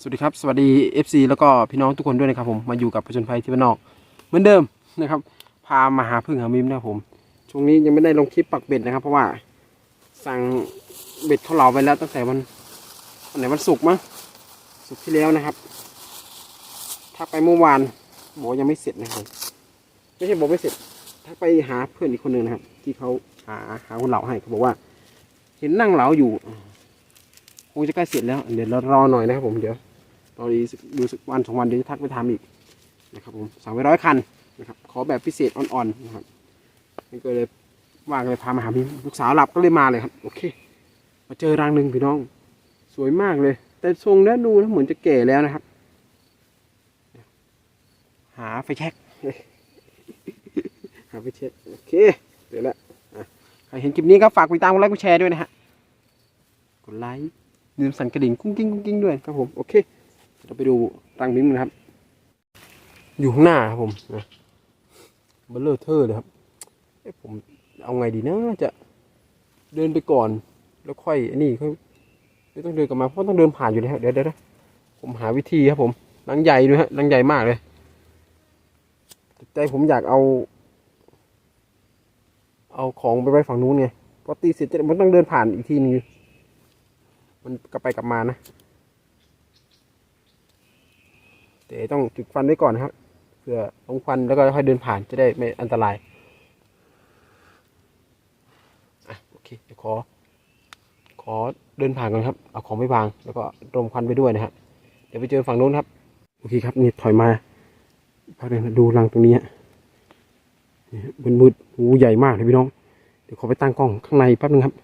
สวัสดีครับ สวัสดี FC แล้วก็พี่น้องทุกคนด้วยนะครับผมมาอยู่กับประชนภัยที่บ้านนอก เหมือนเดิมนะครับ พามาหาพึ่งหามิมนะครับผม ช่วงนี้ยังไม่ได้ลงคลิปปักเบ็ดนะครับ เพราะว่าสั่งเบ็ดเขาเหลาไปแล้วตั้งแต่วันวันไหนวันศุกร์มั้งศุกร์ที่แล้วนะครับถ้าไปเมื่อวานบอกยังไม่เสร็จนะครับไม่ใช่บอกไม่เสร็จถ้าไปหาเพื่อนอีกคนหนึ่งนะครับ ที่เขาหาหาคนเหลาให้เขาบอกว่า เห็นนั่งเหลาอยู่คงจะใกล้เสร็จแล้วเดี๋ยวเรารอหน่อยนะครับผมเดี๋ยว รอดีดูสักวันสองวันเดี๋ยวจะทักไปทำอีกนะครับผมสั่งไปร้อยคันนะครับ ขอแบบพิเศษอ่อนๆนะครับนี่ก็เลยว่างเลยพามาหาพี่ลูกสาวหลับก็เลยมาเลยครับ โอเค มาเจอรังหนึ่งพี่น้อง สวยมากเลย แต่ทรงแล้วดูแล้วเหมือนจะแก่แล้วนะครับ หาไฟแช็กหาไฟแช็กโอเคเดี๋ยวละอะใครเห็นคลิปนี้ก็ฝากกดติดตามกดไลค์กดแชร์ด้วยนะฮะกดไลค์ลืมสั่นกระดิ่งกุ้งกิ้งกุ้งกิ้งด้วยครับผม โอเค เราไปดูรังมิ้มกันครับ อยู่ข้างหน้าครับผมนะเบลเลอร์เทอร์เลยครับผมเอาไงดีนะจะเดินไปก่อน แล้วค่อยอันนี้ค่อยไม่ต้องเดินกลับมาเพราะต้องเดินผ่านอยู่แล้วเดี๋ยวเดี๋ยวเดี๋ยวผมหาวิธีครับผมรังใหญ่ด้วยฮะรังใหญ่มากเลยใจผมอยากเอา เอาของไปไว้ฝั่งนู้นไงพอตีเสร็จจะมันต้องเดินผ่านอีกทีนึงมันกลับไปกลับมานะ แต่ต้องจุดฟันไว้ก่อนนะครับเพื่อลงควันแล้วก็ค่อยเดินผ่านจะได้ไม่อันตรายอะโอเคเดี๋ยวขอ ขอเดินผ่านก่อนครับ เอาของไปวาง แล้วก็รมควันไปด้วยนะครับเดี๋ยวไปเจอฝั่งนู้นครับ โอเคครับนี่ถอยมาพักหนึงนดูรังตรงนี้ฮะนี่มืดมืดๆหูใหญ่มากเลยพี่น้อง เดี๋ยวขอไปตั้งกล้องข้างในแป๊บนึงครับ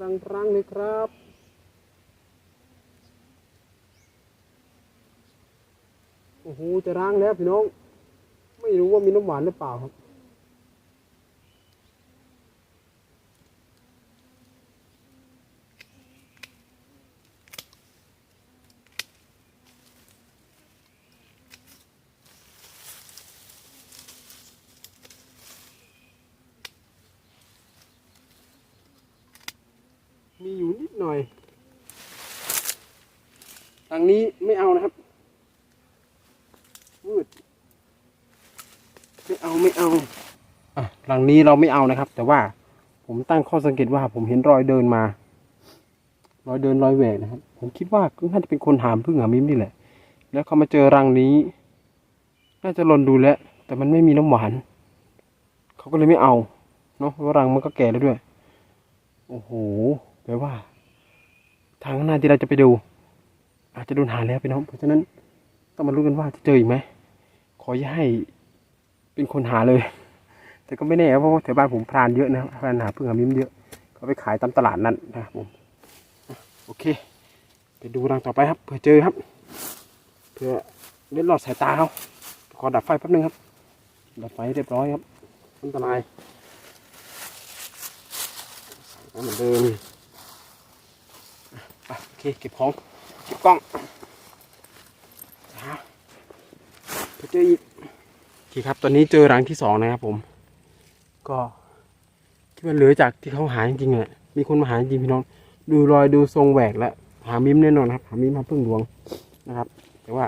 รังรังๆเลยครับ โอ้โห จะร้างแล้วพี่น้อง ไม่รู้ว่ามีน้ำหวานหรือเปล่าครับ มีอยู่นิดหน่อยทางนี้ไม่เอานะครับ มืด ไม่เอาไม่เอา อะหลั งนี้เราไม่เอานะครับ แต่ว่าผมตั้งข้อสังเกตว่าผมเห็นรอยเดินมา รอยเดินรอยแหวกนะครับ ผมคิดว่าน่าจะเป็นคนหามพึ่งหามิมนี่แหละ แล้วเขามาเจอรังนี้ น่าจะลนดูแล้วแต่มันไม่มีน้ำหวาน เขาก็เลยไม่เอาเนาะเพราะว่ารังมันก็แก่แล้วด้วย โอ้โหแปลว่าทางข้างหน้าที่เราจะไปดู อาจจะโดนหาแล้วไปน้องเพราะฉะนั้นต้องมาลุ้นกันว่าจะเจออีกไหมขออย่าให้เป็นคนหาเลย แต่ก็ไม่แน่เพราะว่าแถวบ้านผมพรานเยอะนะพรานหาพึ่งหามิมเยอะเขาไปขายตามตลาดนั่นนะครับผมโอเค ไปดูรังต่อไปครับเผื่อเจอครับเผื่อเล่นหลอดสายตาเขาขอดับไฟแป๊บนึงครับ ดับไฟเรียบร้อยครับอันตรายเหมือนเดิมโอเคเก็บของเก็บกล้องเจออีกโอเคครับตอนนี้เจอรังที่สองนะครับผม ก็คิดว่าเหลือจากที่เขาหาจริงๆอะมีคนมาหาจริงพี่น้อง ดูรอยดูทรงแหวกแล้วหามิมแน่นอนครับ หามิมหาพึ่งหลวงนะครับ แต่ว่า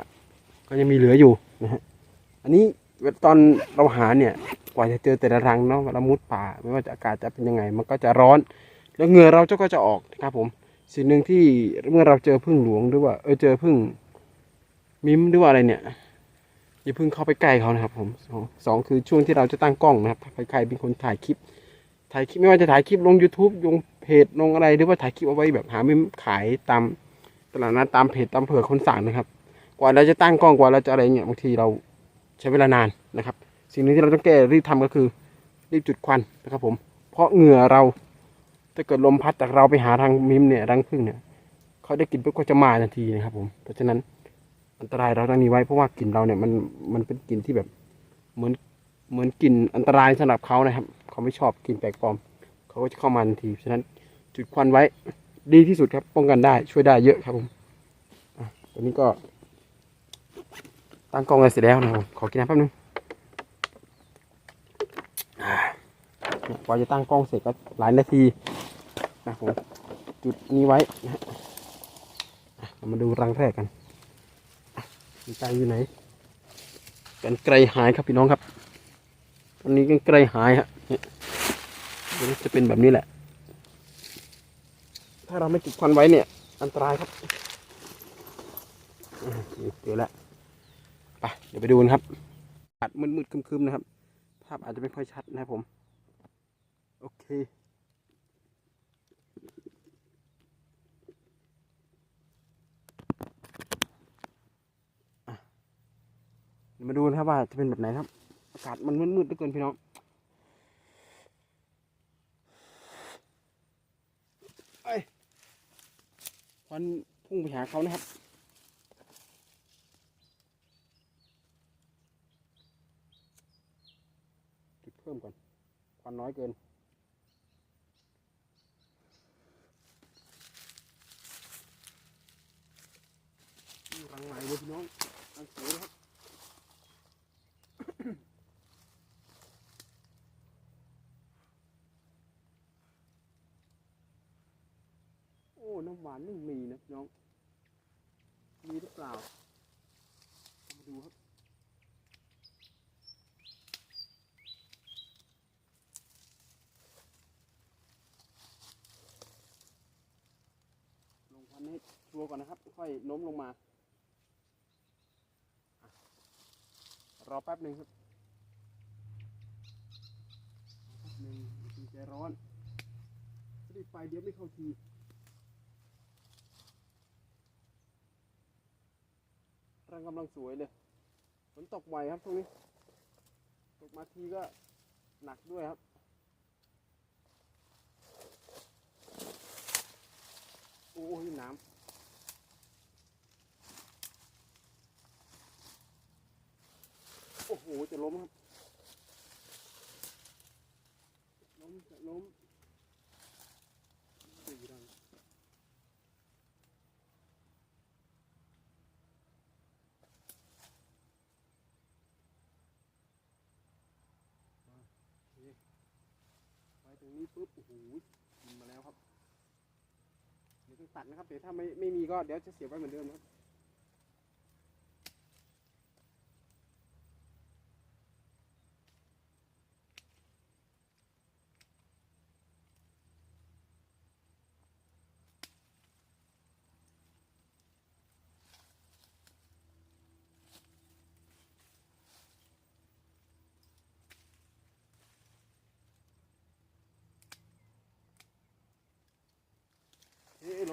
ก็ยังมีเหลืออยู่นะฮะอันนี้ตอนเราหาเนี่ยกว่าจะเจอแต่ละรังเนาะเวลามุดป่า ไม่ว่าจะอากาศจะเป็นยังไง มันก็จะร้อน แล้วเหงื่อเราก็จะออกนะครับผม สิ่งหนึ่งที่เมื่อเราเจอพึ่งหลวงหรือว่าเออเจอพึ่งมิมหรือว่าอะไรเนี่ย อย่าเพึ่งเข้าไปใกล้เขานะครับ ผมสองสองคือช่วงที่เราจะตั้งกล้องนะครับใครๆเป็นคนถ่ายคลิป ถ่ายคลิปไม่ว่าจะถ่ายคลิปลง YouTube ลงเพจลงอะไร หรือว่าถ่ายคลิปเอาไว้แบบหามิมขายตามตลาดนัดตามเพจตามเผื่อคนสั่งนะครับ กว่าเราจะตั้งกล้องกว่าเราจะอะไรเงี้ยบางทีเราใช้เวลานานนะครับ สิ่งหนึ่งที่เราต้องแก้รีบทำก็คือรีบจุดควันนะครับ ผม เพราะเหงื่อเราถ้าเกิดลมพัดจากเราไปหาทางมิมเนี่ยรังพึ่งเนี่ยเขาได้กลิ่นปุ๊บก็จะมาทันทีนะครับ ผมเพราะฉะนั้น อันตรายเราต้องมีไว้เพราะว่ากลิ่นเราเนี่ยมันมันเป็นกลิ่นที่แบบเหมือนเหมือนกลิ่นอันตรายสำหรับเขานะครับ เขาไม่ชอบกลิ่นแปลกปลอม เขาก็จะเข้ามาทันทีฉะนั้นจุดควันไว้ดีที่สุดครับ ป้องกันได้ช่วยได้เยอะครับผมอะตัวนี้ก็ ตั้งกล้องอะไรเสร็จแล้วนะครับขอกินน้ำแป๊บนึงอะเนี่ยกว่าจะตั้งกล้องเสร็จก็หลายนาทีนะผมจุดนี้ไว้นะฮะมาดูรังแรกกัน กันไกลอยู่ไหน กันไกลหายครับพี่น้องครับ ตอนนี้กันไกลหายฮะเนี่ยจะเป็นแบบนี้แหละ ถ้าเราไม่ติดควันไว้เนี่ย อันตรายครับเจอแล้วไปเดี๋ยวไปดูนะครับอากาศมืดๆคึมๆนะครับ ภาพอาจจะไม่ค่อยชัดนะครับผม โอเค อะเดี๋ยว มาดูนะครับว่าจะเป็นแบบไหนครับ อากาศมันมืดๆเหลือเกินพี่น้องเอ้ควันพุ่งไปหาเขานะครับจุดเพิ่มก่อน ควันน้อยเกินรังใหม่เลยพี่น้องรังสวยนะครับ โอ้ น้ำห วานไม่มีนะน้อง มีหรือเปล่า มาดูครับ ลงควันให้ชัวร์ก่อนนะครับ ค่อยโน้มลงมา รอแป๊บหนึ่งครับแป๊บหนึ่งอย่าเพิ่งใจร้อนรีบไปเดี๋ยวไม่เข้าที รังกำลังสวยเลยฝนตกไวครับช่วงนี้ ตกมาทีก็หนักด้วยครับโอ้ยน้ำโอ้โห จะล้มครับ ล้ม จะล้มสี่รังโอเคไปต รงนี้ปุ๊บโอ้โหกินมาแล้วครับ เดี๋ยวต้องตัดนะครับ เดี๋ยวถ้าไม่ไม่มีก็เดี๋ยวจะเสียบไว้เหมือนเดิมครับ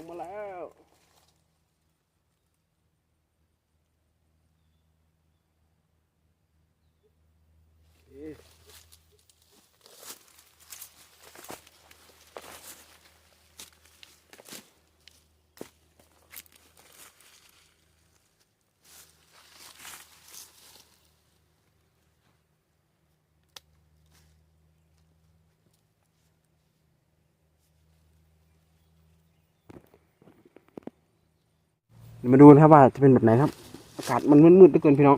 มาแล้วเอ๊ะเดี๋ยว มาดูนะครับว่าจะเป็นแบบไหนครับ อากาศมันมืดๆเหลือเกินพี่น้อง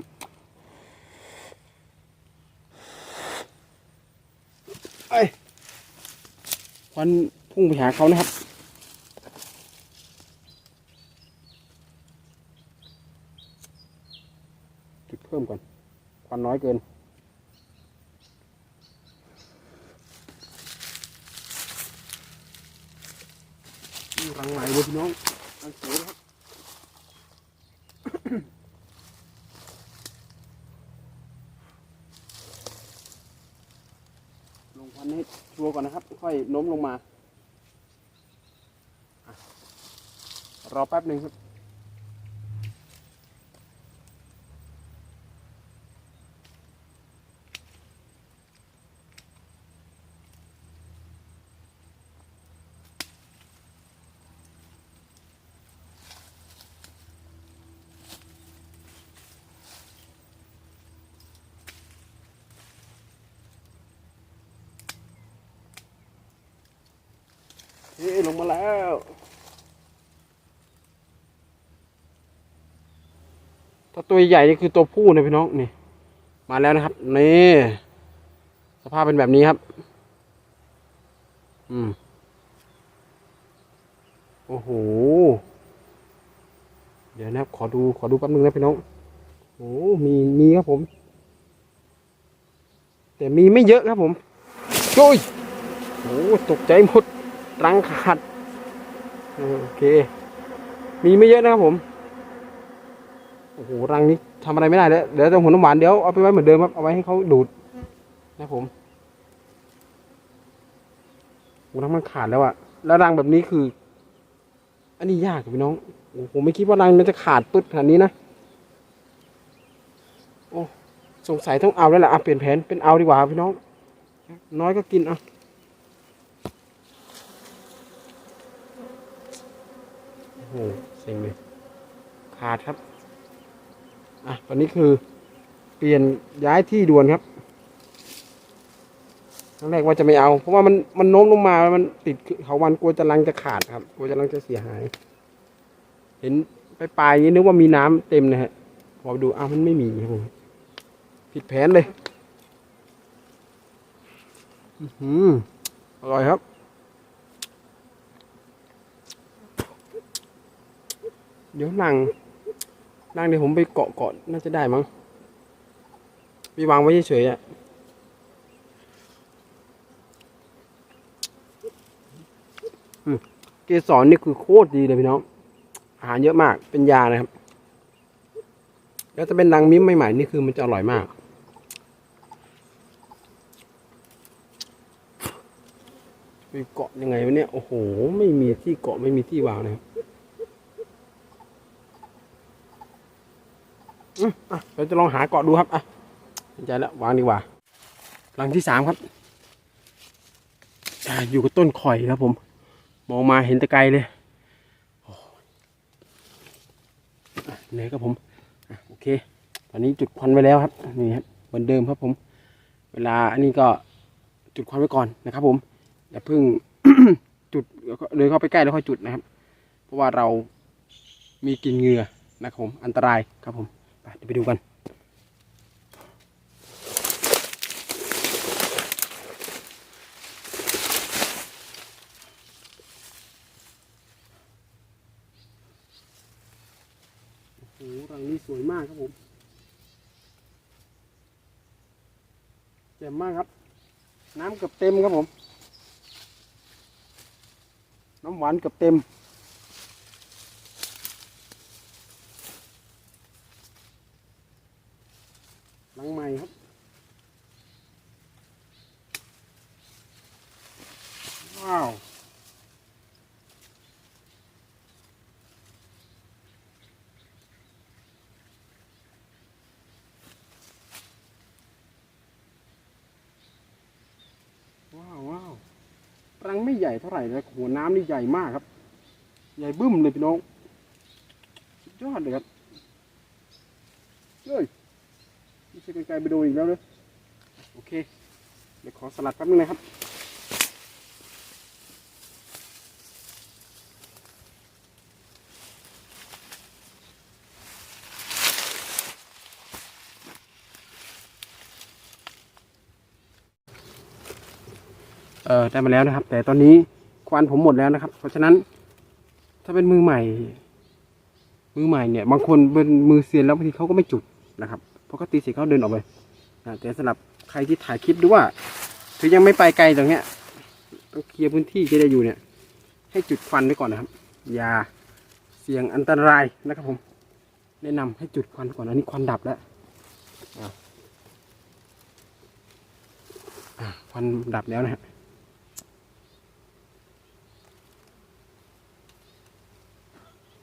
ไอ้ควันพุ่งไปหาเขานะครับจุดเพิ่มก่อนควันน้อยเกินรังใหม่เลยพี่น้องรังสวยนะครับ ลงควันให้ชัวร์ก่อนนะครับ ค่อย โน้มลงมา รอแป๊บหนึ่งครับ ฮ้ลงมาแล้วถ้าตัวใหญ่นี่คือตัวผู้นะพี่น้องนี่ มาแล้วนะครับ นี่ สภาพเป็นแบบนี้ครับ อืมโอ้โห เดี๋ยวนะครับ ขอดูขอดูแป๊บนึงนะพี่น้องโอ้มีมีครับผม แต่มีไม่เยอะครับผมโอ้ยโอ้ตกใจหมด รังขาดโอเค มีไม่เยอะนะครับผมโอ้โหรังนี้ทำอะไรไม่ได้แล้วเดี๋ยวจะหัวน้ำหวานเดี๋ยวเอาไปไว้เหมือนเดิมครับเอาไว้ให้เขาดูดนะครับผมโอ้รังมันขาดแล้วอะแล้วรังแบบนี้คือ อันนี้ยากพี่น้องโอ้ผมไม่คิดว่ารังมันจะขาดปึ๊ดขนาดนี้นะโอ้สงสัยต้องเอาแล้วแหละอะเปลี่ยนแผนเป็นเอาดีกว่าพี่น้อง น้อยก็กินอะโอ้โหเซ็งเลยขาดครับอะตอนนี้คือ เปลี่ยนย้ายที่ด่วนครับครั้งแรกว่าจะไม่เอา เพราะว่ามันมันโน้มลงมามันติดเขาวันกลัวจะรังจะขาดครับกลัวจะรังจะเสียหาย เห็นไปปลายๆนี้นึกว่ามีน้ำเต็มนะฮะพอดูอ้าวมันไม่มีครับผมผิดแผนเลย อือหืออร่อยครับ เดี๋ยวนั่งนั่งเดี๋ยวผมไปเกาะเกาะน่าจะได้มั้งไปวางไว้เฉยๆอะเกสรนี่คือโคตรดีเลยพี่น้อง อาหารเยอะมาก เป็นยานะครับ แล้วจะเป็นรังมิ้มใหม่ๆนี่คือมันจะอร่อยมาก ไปเกาะยังไงวะเนี่ย โอ้โห ไม่มีที่เกาะไม่มีที่วางนะครับอืมอะ เราจะลองหาเกาะดูครับอะสนใจแล้ววางดีกว่าหลังที่สามครับอยู่กับต้นข่อยครับผม มองมาเห็นแต่ไกลเลยเหนื่อยครับผมอโอเค ตอนนี้จุดควันไว้แล้วครับนี่ครับเหมือนเดิมครับผม เวลาอันนี้ก็จุดควันไว้ก่อนนะครับ ผมอย่าเพิ่งจุดแล้วก็เดินเข้าไปใกล้แล้วค่อยจุดนะครับ เพราะว่าเรามีกลิ่นเหงื่อนะครับผมอันตรายครับผม เดี๋ยวไปดูกัน โอ้โหรังนี้สวยมากครับผมเจ๋งมากครับ น้ำเกือบเต็มครับผม น้ำหวานเกือบเต็ม หลังใหม่ครับ ว้าว ว้าวว้าวรังไม่ ใหญ่เท่าไหร่เลยหัวน้ำนี่ใหญ่มากครับ ใหญ่บึ้มเลยพี่น้องสุดยอดเลยครับเฮ้ยไม่ใช่ไกลๆไปดูอีกแล้วเลยโอเค เดี๋ยวขอสลัดแป๊บนึงนะครับ ออได้มาแล้วนะครับ แต่ตอนนี้ควันผมหมดแล้วนะครับ เพราะฉะนั้น ถ้าเป็นมือใหม่ มือใหม่เนี่ยบางคนเป็นมือเซียนแล้วบางทีเขาก็ไม่จุดนะครับเพราะเขาตีเสร็จเขาเดินออกไปนะแต่สำหรับใครที่ถ่ายคลิปดูว่าถือยังไม่ไปไกลตรงเนี้ยต้องเคลียร์พื้นที่ที่ได้อยู่เนี่ย ให้จุดควันไว้ก่อนนะครับ อย่าเสี่ยงอันตรายนะครับผม แนะนำให้จุดควันก่อนอันนี้ควันดับแล้วอะอะควันดับแล้วนะฮะ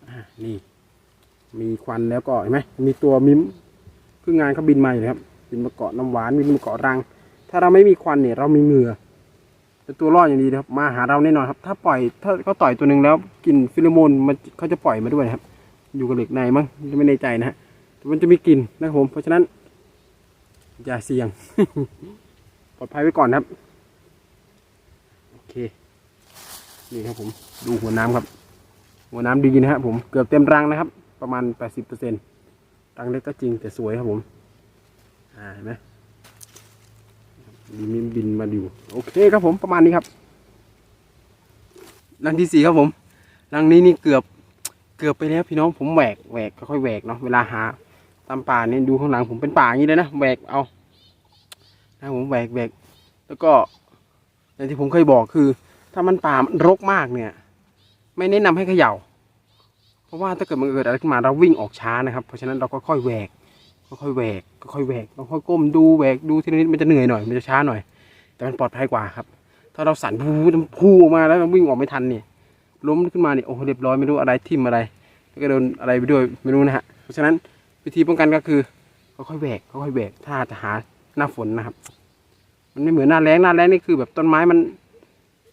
อะ นี่ มีควันแล้วก็เห็นไหมมีตัวมิมคืองานเขาบินมาอยู่ครับบินมาเกาะน้ำหวานบินมาเกาะรัง ถ้าเราไม่มีควันเนี่ย เรามีเหงื่อเป็นตัวรอดอย่างดีนะครับ มาหาเราแน่นอนครับ ถ้าปล่อยถ้าเขาต่อยตัวหนึ่งแล้วกลิ่นฟิโลโมนมันเขาจะปล่อยมาด้วยครับ อยู่กับเหล็กในมั้งไม่แน่ใจนะฮะมันจะมีกลิ่นนะครับผมเพราะฉะนั้น อย่าเสี่ยง ปลอดภัยไว้ก่อนครับ โอเค นี่ครับผม ดูหัวน้ำครับ หัวน้ำดีนะครับผมเกือบเต็มรังนะครับ ประมาณ 80%นรังเล็กก็จริงแต่สวยครับผม อ่าเห็นไหมมีบินมาอยู่โอเคครับผมประมาณนี้ครับรังที่สี่ครับผมรังนี้นี่เกือบเกือบไปแล้วพี่น้องผมแหวกแหวกค่อยแหวกเนาะเวลาหาตามป่าเนี่ยดูข้างหลังผมเป็นป่าอย่างนี้เลยนะแหวกเอานะผมแหวกแหวกแล้วก็อย่างที่ผมเคยบอกคือ ถ้ามันป่ามันรกมากเนี่ย ไม่แนะนำให้เขย่า เพราะว่าถ้าเกิดมันเกิดอะไรขึ้นมาเราวิ่งออกช้านะครับ เพราะฉะนั้นเราก็ค่อยแหวกค่อยแหวกค่อยแหวกเราค่อยก้มดูแหวกดูทีละนิดมันจะเหนื่อยหน่อยมันจะช้าหน่อย แต่มันปลอดภัยกว่าครับ ถ้าเราสั่นพูพูออกมาแล้วเราวิ่งออกไม่ทันเนี่ยล้มขึ้นมาเนี่ยโอ้โหเรียบร้อยไม่รู้อะไรทิ่มอะไรแล้วก็โดนอะไรไปด้วยไม่รู้นะฮะเพราะฉะนั้นวิธีป้องกันก็คือค่อยแหวกค่อยแหวกถ้าจะหาหน้าฝนนะครับ มันไม่เหมือนหน้าแล้งหน้าแล้งนี่คือแบบต้นไม้มัน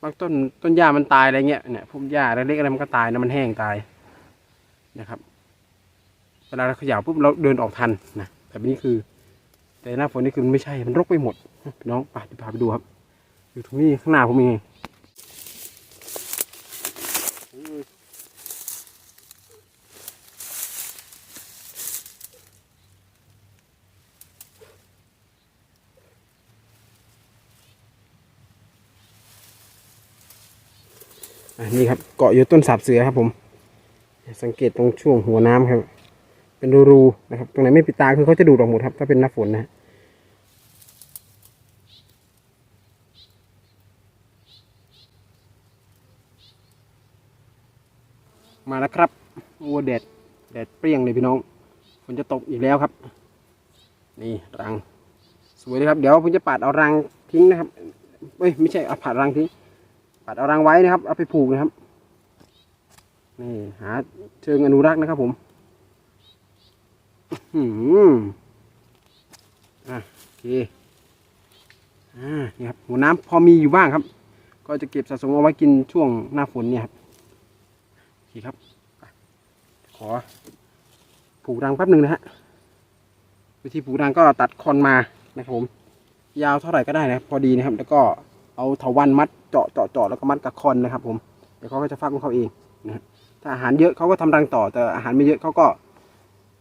บางต้นต้นหญ้ามันตายอะไรเงี้ยเนี่ยพวกหญ้าเล็กๆอะไรมันก็ตายนะมันแห้งตายนะครับเวลาเราเขย่าปุ๊บเราเดินออกทันนะแต่นี่คือ แต่หน้าฝนนี่คือมันไม่ใช่มันรกไปหมดน้องไปพาไปดูครับ อยู่ตรงนี้ข้างหน้าผมเอง นนี้ครับเกาะอยู่ต้นสาบเสือครับผม สังเกตตรงช่วงหัวน้ำครับ เป็นรูๆนะครับ ตรงไหนไม่ปิดตาคือเขาจะดูดออกหมดครับ ถ้าเป็นหน้าฝนนะมาแล้วครับโอ้แดดแดดเปรี้ยงเลยพี่น้องฝนจะตกอีกแล้วครับ นี่รัง สวยเลยครับ เดี๋ยวผมจะปาดเอารังทิ้งนะครับเอ้ยไม่ใช่เอาปาดรังทิ้ง ปาดเอารังไว้นะครับ เอาไปผูกนะครับนี่หาเชิงอนุรักษ์นะครับผมอื้อหืออะโอเคอ่านี่ครับหัวน้ำพอมีอยู่บ้างครับ ก็จะเก็บสะสมเอาไว้กินช่วงหน้าฝนเนี่ยครับโอเคครับ ขอผูกรังแป๊บหนึ่งนะฮะวิธีผูกรังก็ตัดคอนมานะครับผม ยาวเท่าไหร่ก็ได้นะพอดีนะครับ แล้วก็ เอาเถาวันมัดเจาะเจาะเจาะแล้วก็มัดกับคอนนะครับ ผมเดี๋ยวเขาก็จะฟักของเขาเองนะถ้าอาหารเยอะเขาก็ทำรังต่อ แต่อาหารไม่เยอะเขาก็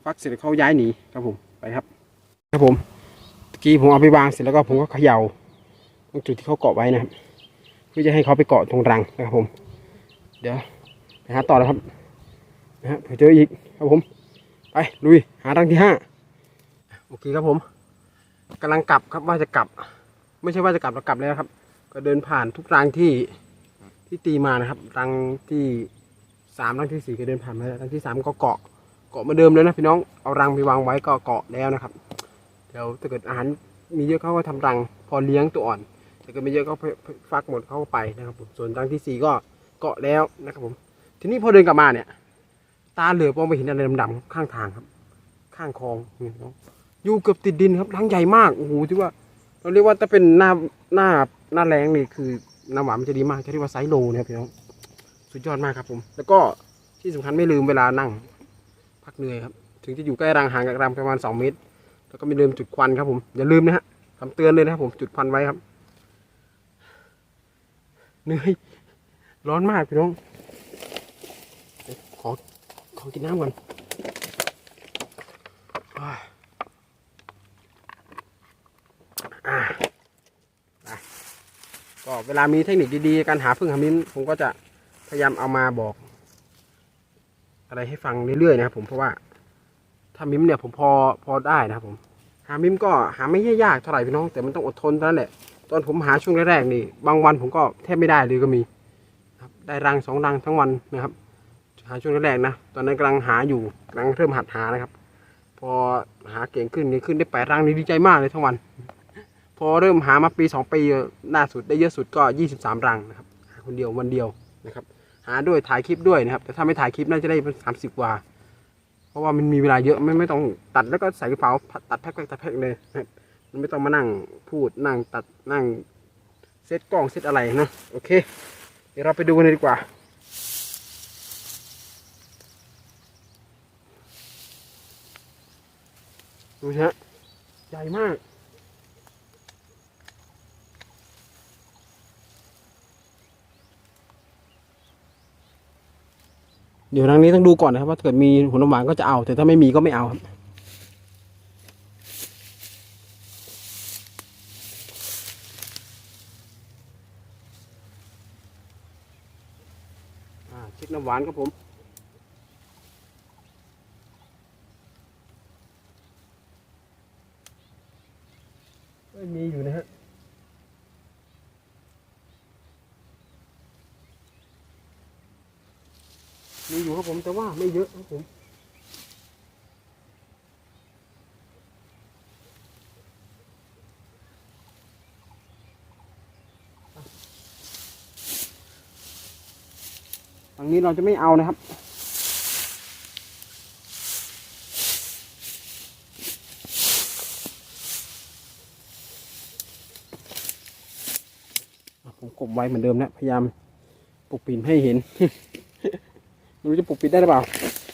ฟักเสร็จเขาย้ายหนีครับผมไปครับครับผมตะกี้ผมเอาไปวางเสร็จแล้วก็ผมก็เขย่าตรงจุดที่เขาเกาะไว้นะครับเพื่อจะให้เขาไปเกาะตรงรังนะครับผม เดี๋ยวไปหาต่อแล้วครับนะฮะเผื่อเจออีกครับผม ไปลุยหารังที่ห้าโอเคครับผมกำลังกลับครับว่าจะกลับ ไม่ใช่ว่าจะกลับเรากลับแล้วครับ ก็เดินผ่านทุกรังที่ที่ตีมานะครับ รังที่สามรังที่สี่ก็เดินผ่านมาแล้วรังที่สามก็เกาะเกาะมาเดิมเลยนะพี่น้องเอารังไปวางไว้ก็เกาะแล้วนะครับเดี๋ยวถ้าเกิดอาหารมีเยอะเขาก็ทำรังพอเลี้ยงตัวอ่อนถ้าเกิดไม่เยอะก็ฟักหมดเข้าไปนะครับผมส่วนรังที่สี่ก็เกาะแล้วนะครับผมทีนี้พอเดินกลับมาเนี่ย ตาเหลือบมองไปเห็นอะไรดำๆข้างทางครับ ข้างคลองนี่เนาะอยู่เกือบติดดินครับรังใหญ่มากโอ้โหที่ว่าเราเรียกว่าถ้าเป็นหน้าหน้า หน้าแรงนี่คือน้ำหวานมันจะดีมากจะเรียกว่าไซส์โลนะครับพี่น้องสุดยอดมากครับผม แล้วก็ที่สำคัญไม่ลืมเวลานั่ง พักเหนื่อยครับ ถึงจะอยู่ใกล้รังห่างจากรังประมาณสองเมตร แล้วก็ไม่ลืมจุดควันครับผม อย่าลืมนะฮะคำเตือนเลยนะครับผมจุดควันไว้ครับเหนื่อยร้อนมากพี่น้องขอขอกินน้ำก่อนอ่าอ่าไปก็ เวลามีเทคนิคดีๆ การหาพึ่งหามิ้นผมก็จะพยายามเอามาบอก อะไรให้ฟังเรื่อยๆนะครับผมเพราะว่าถ้ามิ้มเนี่ยผมพอพอได้นะครับผม หามิ้มก็หาไม่ยากเท่าไหร่พี่น้อง แต่มันต้องอดทนเท่านั้นแหละตอนผมหาช่วงแรกๆนี่ บางวันผมก็แทบไม่ได้เลยก็มีครับได้รังสองรังทั้งวันนะครับ หาช่วงแรกๆนะตอนนั้นกำลังหาอยู่กำลังเริ่มหัดหานะครับ พอหาเก่งขึ้นนี่ขึ้นได้แปดรังนี่ดีใจมากเลยทั้งวัน พอเริ่มหามาปีสองปีล่าสุดได้เยอะสุดก็ยี่สิบสามรังนะครับหาคนเดียววันเดียวนะครับ หาด้วยถ่ายคลิปด้วยนะครับ แต่ถ้าไม่ถ่ายคลิปน่าจะได้เป็นสามสิบกว่า เพราะว่ามันมีเวลาเยอะไม่ไม่ต้องตัดแล้วก็ใส่กระเป๋าตัดแพ็คตัดแพ็คเลยนะครับมันไม่ต้องมานั่งพูดนั่งตัดนั่งเซตกล้องเซตอะไรนะโอเค เดี๋ยวเราไปดูกันเลยดีกว่าดูสิฮะใหญ่มาก เดี๋ยวทางนี้ต้องดูก่อนนะครับว่าเกิดมีหุ่น้ำหวานก็จะเอา แต่ถ้าไม่มีก็ไม่เอาครับชิดน้ำหวานครับผมมีอยู่ มีอยู่ครับผมแต่ว่าไม่เยอะครับผมฝั่งนี้เราจะไม่เอานะครับ ผมกบไว้เหมือนเดิมนะ พยายามปกปิดให้เห็น รู้จะปกปิดได้หรือเปล่า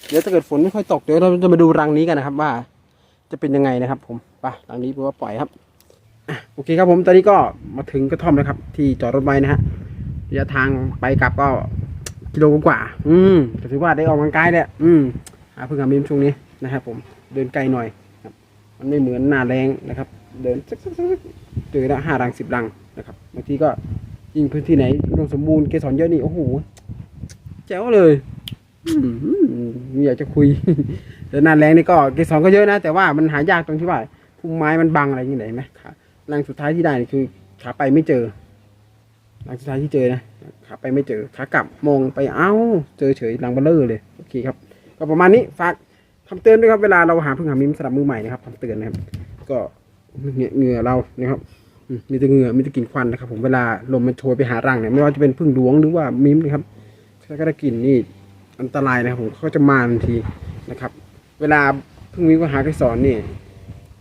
เดี๋ยวถ้าเกิดฝนไม่ค่อยตกเดี๋ยวเราจะมาดูรังนี้กันนะครับว่า จะเป็นยังไงนะครับ ผมไปรังนี้ผมว่าปล่อยครับอโอเคครับผมตอนนี้ก็มาถึงกระท่อมแล้วครับ ที่จอดรถไว้นะฮะระยะทางไปกลับก็กิโลกว่า อืมถือว่าได้ออกกำลังกายแหละอืมหาเพิ่งหามิมช่วงนี้นะครับ ผมเดินไกลหน่อยครับ มันไม่เหมือนหน้าแรงนะครับ เดินสักสักสักเจอละห้ารังสิบรังนะครับบางทีก็ยิ่งพื้นที่ไหนอุดมสมบูรณ์เกสรเยอะนี่โอ้โหแจ๋วเลย ไม่อยากจะคุย แต่หน้าแรงนี่ก็เกสรก็เยอะนะ แต่ว่ามันหายากตรงที่ว่าพุ่มไม้มันบังอะไรอย่างเงี้ยไหมขารังสุดท้ายที่ได้คือขาไปไม่เจอรังสุดท้ายที่เจอนะขาไปไม่เจอขากลับมองไปเอ้า เจอเฉยรังเบลเลอร์เลยโอเคครับ ก็ประมาณนี้ฝากคำเตือนด้วยครับเวลาเราหาพึ่งหามิมสำหรับมือใหม่นะครับคำเตือนนะครับ ก็เหงื่อเรานะครับมมีแต่เหงื่อมีแต่กลิ่นควันนะครับ ผมเวลาลมมันโชยไปหารังเนี่ยไม่ว่าจะเป็นพึ่งหลวงหรือว่ามิมนะครับถ้าก็ได้กลิ่นนี่ อันตรายนะครับผมเขาจะมาทันทีนะครับ เวลาเพึ่งมิมก็หาเกสรนี่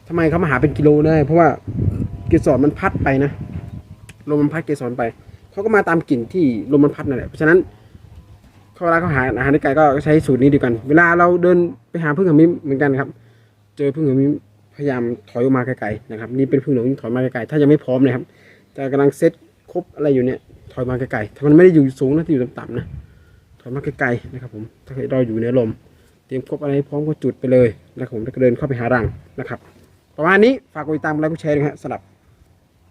ทำไมเขามาหาเป็นกิโลได้ เพราะว่าเกสรมันพัดไปนะลมมันพัดเกสรไปเขาก็มาตามกลิ่นที่ลมมันพัดนั่นแหละเพราะฉะนั้นเขาเวลาเขาหาอาหารในไก่ก็ใช้สูตรนี้ดีกัน เวลาเราเดินไปหาพึ่งกับมิมเหมือนกันครับ เจอพึ่งกับมิมพยายามถอยออกมาไกลๆนะครับนี่เป็นพึ่งหลวงถอยมาไกลๆถ้ายังไม่พร้อมนะครับแต่กำลังเซตครบอะไรอยู่เนี่ยถอยมาไกลๆถ้ามันไม่ได้อยู่สูงนะที่อยู่ต่ำๆนะ ถอยมาไกลๆนะครับผมถ้าเกิดเราอยู่ในลม เตรียมครบอะไรพร้อมก็จุดไปเลยนะครับผมแล้วก็เดินเข้าไปหารังนะครับประมาณนี้ฝากกดติดตามกดไลค์กดแชร์ด้วยครับสำหรับ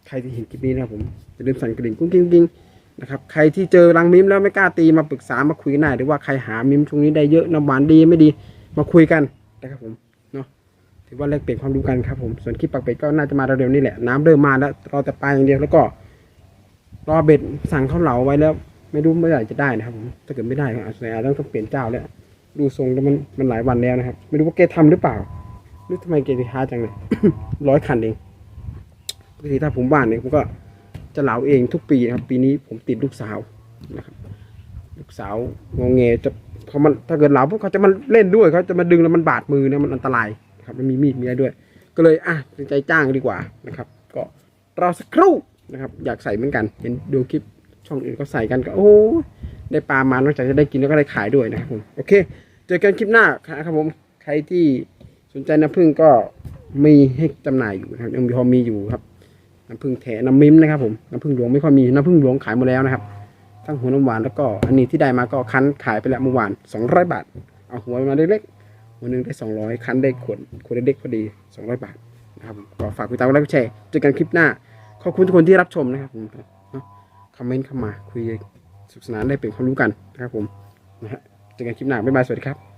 ใครที่เห็นคลิปนี้นะครับผมอย่าลืมสั่นกระดิ่งกุ้งกิ้งกุ้งกิ้งนะครับใครที่เจอรังมิมแล้วไม่กล้าตีมาปรึกษามาคุยกันได้หรือว่าใครหามิมช่วงนี้ได้เยอะน้ำหวานดีไม่ดีมาคุยกันนะครับผมเนาะถือว่าแลกเปลี่ยนความรู้กันครับผมส่วนคลิปปักเป็ดก็น่าจะมาเร็วๆนี่แหละน้ำเริ่มมาแล้วรอแต่ปลาอย่างเดียวแล้วก็รอเบ็ดสั่งข้าวเหลาไว้แล้ว ไม่รู้เมื่อไหร่จะได้นะครับผมถ้าเกิดไม่ได้อาจจะต้องเปลี่ยนเจ้าแล้วดูทรงแล้วมันมันหลายวันแล้วนะครับ ไม่รู้ว่าแกทำหรือเปล่าหรือทำไมแกถึงช้าจังเลยร้อยคันเองปกติถ้าผมบ้านเนี่ยผมก็จะเหลาเองทุกปีนะครับ ปีนี้ผมติดลูกสาวนะครับ ลูกสาวงงเงจะพอมันถ้าเกิดเหลาพวกเขาจะมาเล่นด้วยเขาจะมาดึงแล้วมันบาดมือเนี่ยมันอันตรายครับ มันมีมีดมีอะไรด้วย ก็เลยอะตัดใจจ้างดีกว่านะครับ ก็รอสักครู่นะครับ อยากใส่เหมือนกัน เห็นดูคลิป ช่องอื่นก็ใส่กันก็โอ้ได้ปลามานอกจากจะได้กินแล้วก็ได้ขายด้วยนะครับผมโอเค เจอกันคลิปหน้าครับผมใครที่สนใจน้ำผึ้งก็มีให้จำหน่ายอยู่นะครับยังพอมีอยู่ครับน้ำผึ้งแถน้ำมิ้มนะครับผมน้ำผึ้งหลวงไม่ค่อยมีน้ำผึ้งหลวงขายหมดแล้วนะครับทั้งหัวน้ำหวานแล้วก็อันนี้ที่ได้มาก็คั้นขายไปแล้วเมื่อวาน200 บาท เอาหัวมาเล็กๆหัวหนึงได้ 200 คั้นได้ขวดขวดเล็กๆพอดี 200 บาทนะครับก็ฝากกดติดตามกดไลค์กดแชร์เจอกันคลิปหน้าขอบคุณทุกคนที่รับชมนะครับผม คอมเมนต์เข้ามาคุยสนุขสนานได้เป็นความรู้กันนะครับผมนะฮะเจอกันคลิปหน้าบ๊ายบายสวัสดีครับ